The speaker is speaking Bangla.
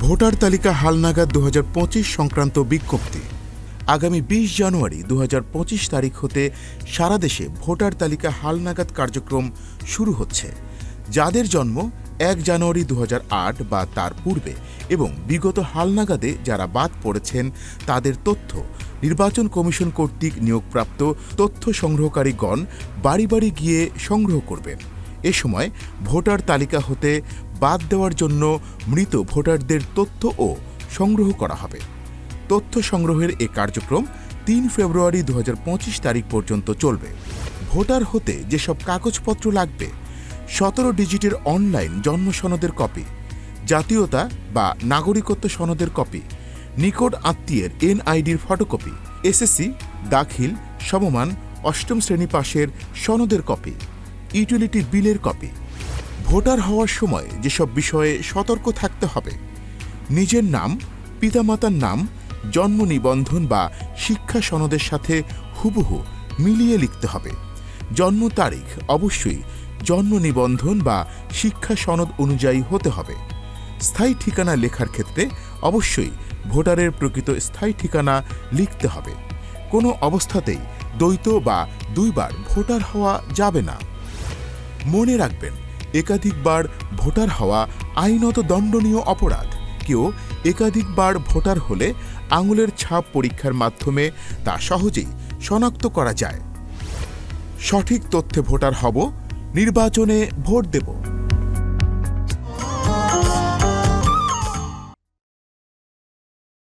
ভোটার তালিকা হালনাগাদ দু হাজার পঁচিশ সংক্রান্ত বিজ্ঞপ্তি। আগামী বিশ জানুয়ারি দু হাজার পঁচিশ তারিখ হতে সারা দেশে ভোটার তালিকা হালনাগাদ কার্যক্রম শুরু হচ্ছে। যাদের জন্ম এক জানুয়ারি দু হাজার আট বা তার পূর্বে এবং বিগত হালনাগাদে যারা বাদ পড়েছেন, তাদের তথ্য, নির্বাচন কমিশন কর্তৃক নিয়োগপ্রাপ্ত তথ্য সংগ্রহকারীগণ বাড়ি বাড়ি গিয়ে সংগ্রহ করবেন। এ সময় ভোটার তালিকা হতে বাদ দেওয়ার জন্য মৃত ভোটারদের তথ্যও সংগ্রহ করা হবে। তথ্য সংগ্রহের এ কার্যক্রম তিন ফেব্রুয়ারি দু হাজার পঁচিশ তারিখ পর্যন্ত চলবে। ভোটার হতে যেসব কাগজপত্র লাগবে, সতেরো ডিজিটের অনলাইন জন্ম সনদের কপি, জাতীয়তা বা নাগরিকত্ব সনদের কপি, নিকট আত্মীয়ের এনআইডির ফটোকপি, এসএসসি, দাখিল, সমমান, অষ্টম শ্রেণি পাশের সনদের কপি, ইউটিলিটি বিলের কপি ভোটার হওয়ার সময় যেসব বিষয়ে সতর্ক থাকতে হবে, নিজের নাম, পিতামাতার নাম, জন্ম নিবন্ধন বা শিক্ষা সনদের সাথে হুবহু মিলিয়ে লিখতে হবে। জন্ম তারিখ অবশ্যই জন্ম নিবন্ধন বা শিক্ষা সনদ অনুযায়ী হতে হবে। স্থায়ী ঠিকানা লেখার ক্ষেত্রে অবশ্যই ভোটারের প্রকৃত স্থায়ী ঠিকানা লিখতে হবে। কোনো অবস্থাতেই দ্বৈত বা দুইবার ভোটার হওয়া যাবে না। মনে রাখবেন একাধিকবার ভোটার হওয়া আইনত দণ্ডনীয় অপরাধ। কেউ একাধিকবার ভোটার হলে আঙুলের ছাপ পরীক্ষার মাধ্যমে তা সহজেই শনাক্ত করা যায়। সঠিক তথ্যে ভোটার হব, নির্বাচনে ভোট দেব।